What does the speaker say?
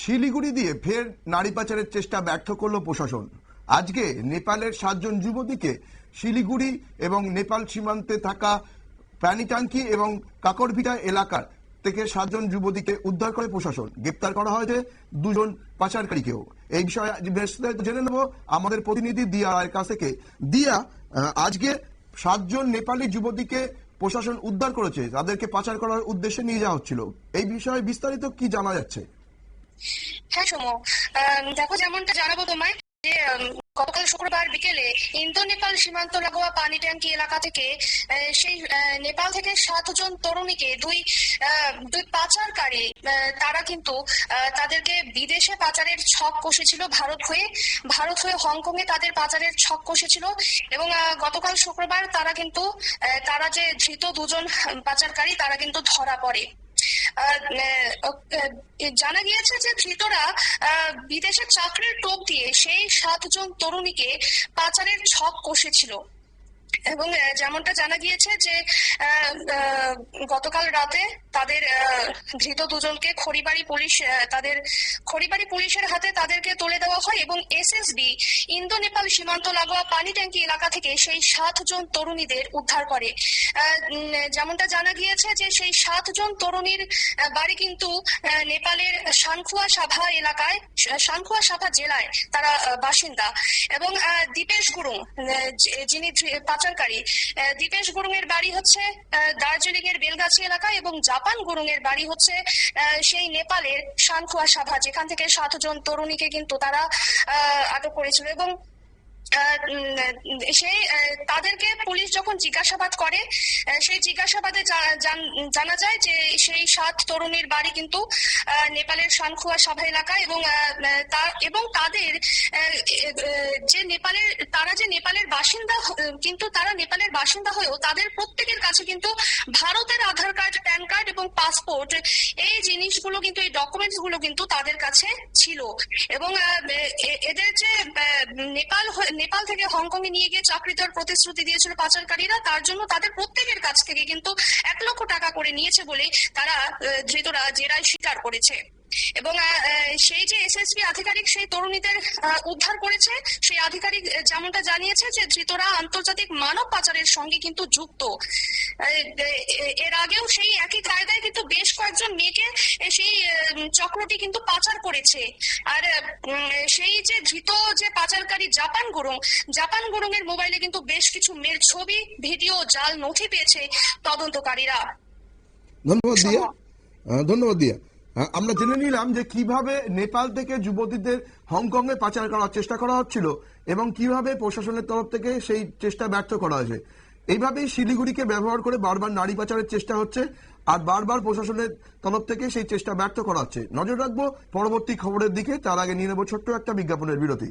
শিলিগুড়ি দিয়ে ফের নারী পাচারের চেষ্টা ব্যর্থ করল প্রশাসন। আজকে নেপালের সাতজন যুবতীকে শিলিগুড়ি এবং নেপাল সীমান্তে থাকা প্রাণীটাঙ্কি এবং কাকরভিটা এলাকার থেকে সাতজন যুবতীকে উদ্ধার করে প্রশাসন। গ্রেপ্তার করা হয়েছে দুজন পাচারকারীকেও। এই বিষয়ে জেনে নেব আমাদের প্রতিনিধি দিয়া রায়ের কাছ থেকে। দিয়া আজকে সাতজন নেপালি যুবতীকে প্রশাসন উদ্ধার করেছে, তাদেরকে পাচার করার উদ্দেশ্যে নিয়ে যাওয়া হচ্ছিল। এই বিষয়ে বিস্তারিত কি জানা যাচ্ছে? হ্যাঁ সোমো। দেখো যেমনটা জানাব তোমায়, যে গতকাল শুক্রবার বিকেলে ইন্দো নেপাল সীমান্ত লাগোয়া পানি ট্যাঙ্কি এলাকা থেকে সেই নেপাল থেকে সাতজন তরুণীকে দুই দুই পাচারকারী তারা কিন্তু তাদেরকে বিদেশে পাচারের ছক কষেছিল ভারত হয়ে। ভারত হয়ে হংকং এ তাদের পাচারের ছক কষেছিল। এবং গতকাল শুক্রবার তারা কিন্তু তারা যে ধৃত দুজন পাচারকারী, তারা কিন্তু ধরা পড়ে। জানা গিয়েছে যে ধৃতরা বিদেশে চাকরির টোপ দিয়ে সেই সাতজন তরুণীকে পাচারের ছক কষেছিল। এবং যেমনটা জানা গিয়েছে যে গতকাল রাতে তাদের ধৃত দুজনকে খড়িবাড়ি পুলিশ তাদের খড়িবাড়ি পুলিশের হাতে তাদেরকে তুলে দেওয়া হয় এবং এসএসবি ইন্দো নেপাল সীমান্ত লাগোয়া পানি ট্যাঙ্কি এলাকা থেকে সেই সাতজন তরুণীদের উদ্ধার করে। যেমনটা জানা গিয়েছে যে সেই সাতজন তরুণীর বাড়ি কিন্তু নেপালের শানখুয়া সাভা এলাকায় শানখুয়া সাভা জেলায় তারা বাসিন্দা। এবং দীপেশ গুরুং যিনি ধৃ- আহ, দীপেশ গুরুং এর বাড়ি হচ্ছে দার্জিলিং এর বেলগাছি এলাকায় এবং জাপান গুরুং এর বাড়ি হচ্ছে সেই নেপালের সানখুয়া সাভা যেখান থেকে সাতজন তরুণীকে কিন্তু তারা আটক করেছিল এবং সেই তাদেরকে পুলিশ যখন জিজ্ঞাসাবাদ করে সেই জিজ্ঞাসাবাদে জান- যায় যে সেই সাত তরুণীর বাড়ি কিন্তু নেপালের শানখুয়া সভা এলাকা এবং এবং তাদের যে নেপালের, তারা যে নেপালের বাসিন্দা কিন্তু তারা নেপালের বাসিন্দা হয়েও তাদের প্রত্যেকের কাছে কিন্তু ভারতের আধার কার্ড, প্যান কার্ড এবং পাসপোর্ট, এই জিনিসগুলো কিন্তু, এই ডকুমেন্টসগুলো কিন্তু তাদের কাছে ছিল। এবং এদের যে নেপাল নেপাল থেকে হংকং এ নিয়ে গিয়ে চাকরি দেওয়ার প্রতিশ্রুতি দিয়েছিল পাচারকারীরা, তার জন্য তাদের প্রত্যেকের কাছ থেকে কিন্তু এক লক্ষ টাকা করে নিয়েছে বলে তারা ধৃতরা জেরায় স্বীকার করেছে। এবং সেই যে এসএসবি আধিকারিক সেই তরুণীদের উদ্ধার করেছে সেই আধিকারিক যেমনটা জানিয়েছে যে ধৃতরা আন্তর্জাতিক মানব পাচারের সঙ্গে কিন্তু যুক্ত। এর আগেও সেই একই কায়দায় কিন্তু বেশ কয়েকজন মেয়েকে সেই চক্রটি কিন্তু পাচার করেছে। আর সেই যে ধৃত যে পাচারকারী জাপান গুরুং জাপান গুরুং এর মোবাইলে কিন্তু বেশ কিছু মেয়ের ছবি ভিডিও জাল নথি পেয়েছে তদন্তকারীরা। ধন্যবাদ দিয়া। ধন্যবাদ দিয়া। আমরা জেনে নিলাম যে কীভাবে নেপাল থেকে যুবতীদের হংকং এ পাচার করার চেষ্টা করা হচ্ছিল এবং কীভাবে প্রশাসনের তরফ থেকে সেই চেষ্টা ব্যর্থ করা হয়েছে। এইভাবেই শিলিগুড়িকে ব্যবহার করে বারবার নারী পাচারের চেষ্টা হচ্ছে আর বারবার প্রশাসনের তরফ থেকে সেই চেষ্টা ব্যর্থ করা হচ্ছে। নজর রাখব পরবর্তী খবরের দিকে, তার আগে নিয়ে নেব ছোট্ট একটা বিজ্ঞাপনের বিরতি।